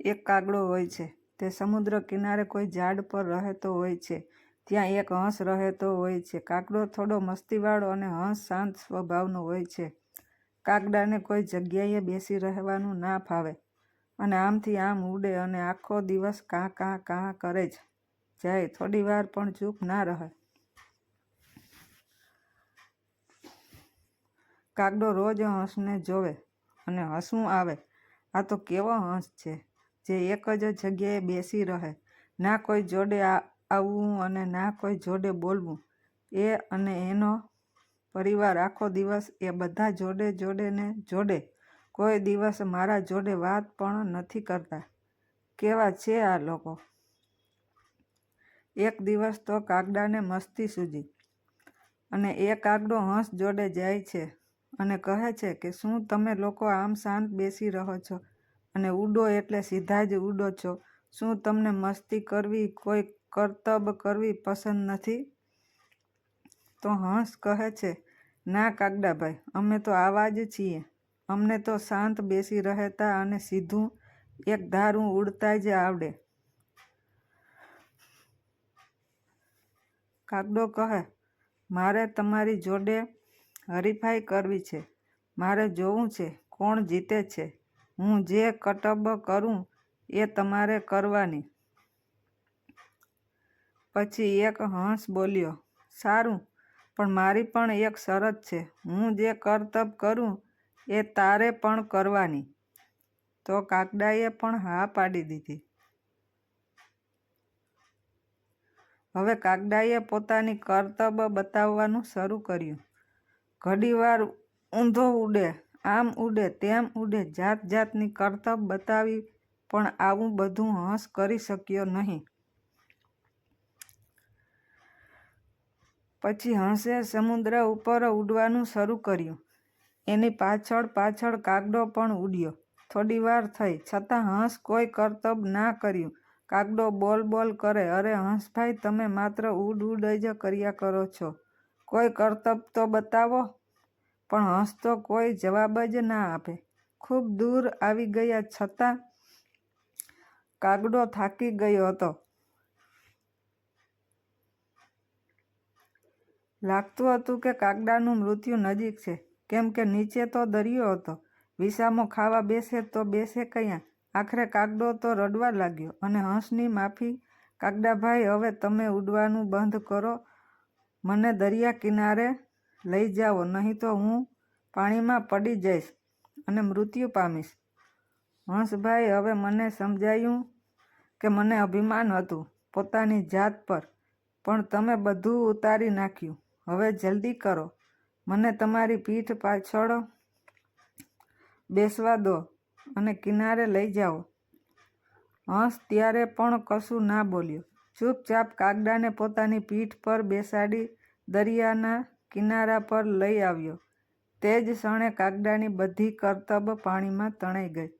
એક કાગડો હોય છે. તે સમુદ્ર કિનારે કોઈ ઝાડ પર રહેતો હોય છે. ત્યાં એક હંસ રહેતો હોય છે. કાગડો થોડો મસ્તીવાળો અને હંસ શાંત સ્વભાવનો હોય છે. કાગડાને કોઈ જગ્યાએ બેસી રહેવાનું ના ફાવે. અને આમથી આમ ઉડે અને આખો દિવસ કાં કાં કાં કરે જ. જાય થોડી વાર પણ ચૂપ ના રહે. કાગડો રોજ હંસને જોવે અને હસવું આવે. આ તો કેવો હંસ છે. જે એક જ જગ્યાએ બેસી રહે. ના કોઈ જોડે આવવું અને ના કોઈ જોડે બોલવું. એ અને એનો પરિવાર આખો દિવસ એ બધા જોડે જોડે ને જોડે. કોઈ દિવસ મારા જોડે વાત પણ નથી કરતા. કેવા છે આ લોકો? એક દિવસ તો કાગડાને મસ્તી સૂજી અને એ કાગડો હંસ જોડે જાય છે અને કહે છે કે શું તમે લોકો આમ શાંત બેસી રહો છો? અને ઉડો એટલે સીધા જ ઉડો છો. શું તમને મસ્તી કરવી, કોઈ કરતબ કરવી પસંદ નથી? તો હંસ કહે છે, ના કાગડાભાઈ, અમે તો આવા જ છીએ. અમને તો શાંત બેસી રહેતા અને સીધું એક ધારું ઉડતા જ આવડે. કાગડો કહે, મારે તમારી જોડે હરીફાઈ કરવી છે. મારે જોવું છે કોણ જીતે છે. હું જે કટબ કરું એ તમારે કરવાની. પછી એક હંસ બોલ્યો, સારું, પણ મારી પણ એક શરત છે. હું જે કરતબ કરું એ તારે પણ કરવાની. તો કાગડાએ પણ હા પાડી દીધી. હવે કાગડાએ પોતાની કરતબ બતાવવાનું શરૂ કર્યું. ઘડીવાર ઊંધો ઉડે આમ ઉડે તેમ ઉડે જાત જાતની કરતબ બતાવી પણ આવું બધું હંસ કરી શક્યો નહીં. પછી હંસે સમુદ્ર ઉપર ઉડવાનું શરૂ કર્યું. એની પાછળ પાછળ કાગડો પણ ઉડ્યો. થોડી વાર થઈ. છતાં હંસ કોઈ કરતબ ના કર્યું. કાગડો બોલ બોલ કરે, અરે હંસભાઈ, તમે માત્ર ઉડ ઉડ જ કર્યા કરો છો. કોઈ કરતબ તો બતાવો. પણ હંસ તો કોઈ જવાબ જ ના આપે. ખૂબ દૂર આવી ગયા છતાં કાગડો થાકી ગયો હતો. લાગતું હતું કે કાગડાનું મૃત્યુ નજીક છે. કેમ કે નીચે તો દરિયો હતો. વિસામો ખાવા બેસે તો બેસે ક્યાં? આખરે કાગડો તો રડવા લાગ્યો. અને હંસની માફી, કાગડાભાઈ, હવે તમે ઉડવાનું બંધ કરો. મને દરિયા કિનારે લઈ જાઓ, નહીં તો હું પાણીમાં પડી જઈશ અને મૃત્યુ પામીશ. હંસભાઈ હવે મને સમજાયું કે મને અભિમાન હતું પોતાની જાત પર, પણ તમે બધું ઉતારી નાખ્યું. હવે જલ્દી કરો. મને તમારી પીઠ પાછળ બેસવા દો અને કિનારે લઈ જાઓ. હંસ ત્યારે પણ કશું ના બોલ્યો. ચૂપચાપ કાગડાને પોતાની પીઠ પર બેસાડી દરિયાના કિનારા પર લઈ આવ્યો. તે જ ક્ષણે કાગડાની બધી કરતબ પાણીમાં તણાઈ ગઈ.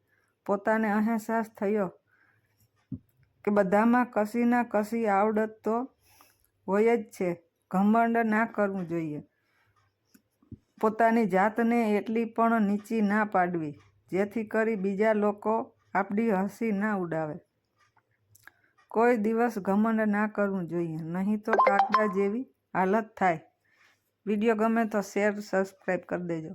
પોતાને અહેસાસ થયો કે બધામાં કશીના કશી આવડત તો હોય જ છે. ઘમંડ ના કરવું જોઈએ. પોતાની જાતને એટલી પણ નીચી ના પાડવી, જેથી કરી બીજા લોકો આપણી હસી ના ઉડાવે. કોઈ દિવસ ઘમંડ ના કરવું જોઈએ, નહીં તો કાગડા જેવી હાલત થાય. વીડિયો ગમે તો શેર સબસ્ક્રાઈબ કરી દેજો.